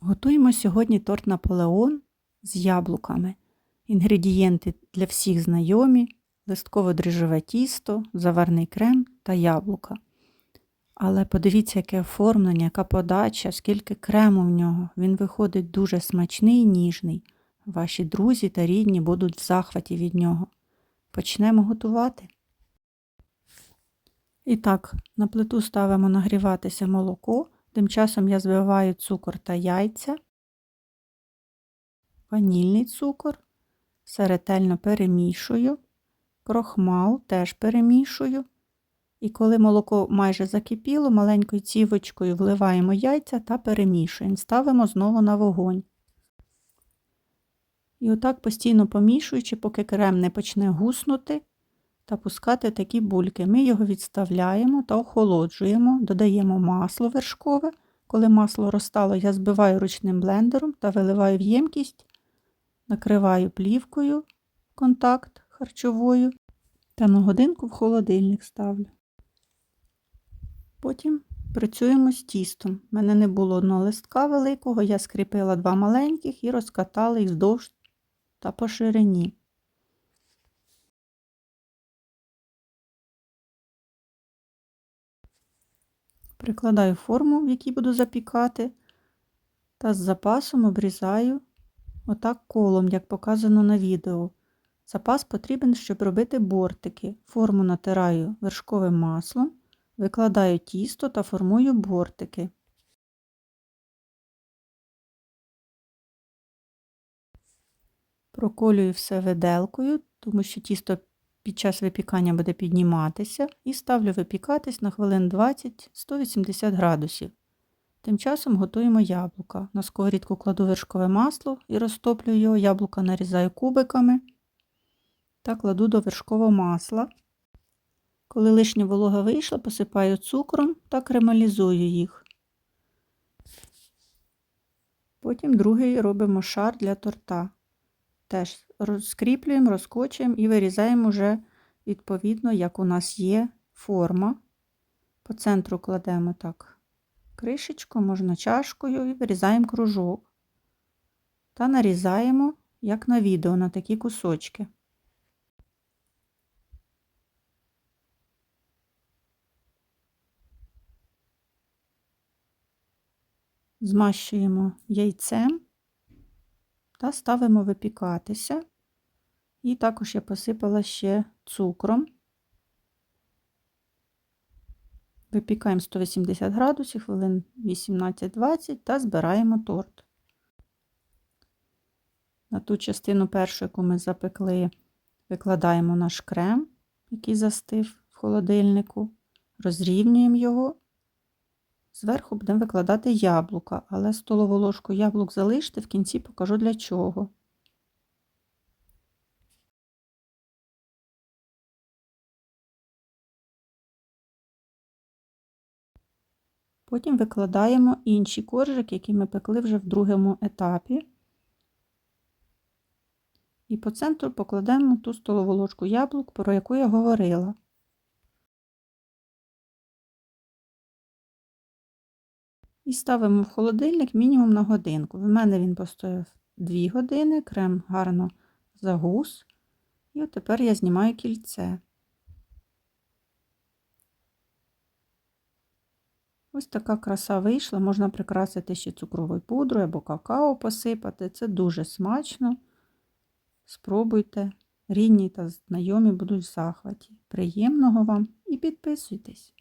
Готуємо сьогодні торт Наполеон з яблуками. Інгредієнти для всіх знайомі: листково-дріжджове тісто, заварний крем та яблука. Але подивіться, яке оформлення, яка подача, скільки крему в нього. Він виходить дуже смачний і ніжний. Ваші друзі та рідні будуть в захваті від нього. Почнемо готувати. І так, на плиту ставимо нагріватися молоко. Тим часом я збиваю цукор та яйця, ванільний цукор, все ретельно перемішую, крохмал теж перемішую. І коли молоко майже закипіло, маленькою цівочкою вливаємо яйця та перемішуємо. Ставимо знову на вогонь. І отак постійно помішуючи, поки крем не почне гуснути та пускати такі бульки. Ми його відставляємо та охолоджуємо, додаємо масло вершкове. Коли масло розтало, я збиваю ручним блендером та виливаю в ємкість, накриваю плівкою контакт харчовою та на годинку в холодильник ставлю. Потім працюємо з тістом. У мене не було одного листка великого, я скріпила два маленьких і розкатала їх вздовж та по ширині. Прикладаю форму, в якій буду запікати, та з запасом обрізаю отак колом, як показано на відео. Запас потрібен, щоб робити бортики. Форму натираю вершковим маслом, викладаю тісто та формую бортики. Проколюю все виделкою, тому що тісто під час випікання буде підніматися, і ставлю випікатись на хвилин 20-180 градусів. Тим часом готуємо яблука. На сковорідку кладу вершкове масло і розтоплю його, яблука нарізаю кубиками та кладу до вершкового масла. Коли лишня волога вийшла, посипаю цукром та кремалізую їх. Потім другий робимо шар для торта. Теж розкріплюємо, розкочуємо і вирізаємо вже відповідно, як у нас є форма. По центру кладемо так кришечку, можна чашкою, і вирізаємо кружок. Та нарізаємо, як на відео, на такі кусочки. Змащуємо яйцем та ставимо випікатися. І також я посипала ще цукром. Випікаємо 180 градусів, хвилин 18-20 та збираємо торт. На ту частину першу, яку ми запекли, викладаємо наш крем, який застив в холодильнику, розрівнюємо його. Зверху будемо викладати яблука, але столову ложку яблук залиште, в кінці покажу для чого. Потім викладаємо інші коржики, які ми пекли вже в другому етапі. І по центру покладемо ту столову ложку яблук, про яку я говорила. І ставимо в холодильник мінімум на годинку. В мене він постояв 2 години, крем гарно загус. І от тепер я знімаю кільце. Ось така краса вийшла, можна прикрасити ще цукровою пудрою або какао посипати. Це дуже смачно. Спробуйте, рідні та знайомі будуть в захваті. Приємного вам і підписуйтесь!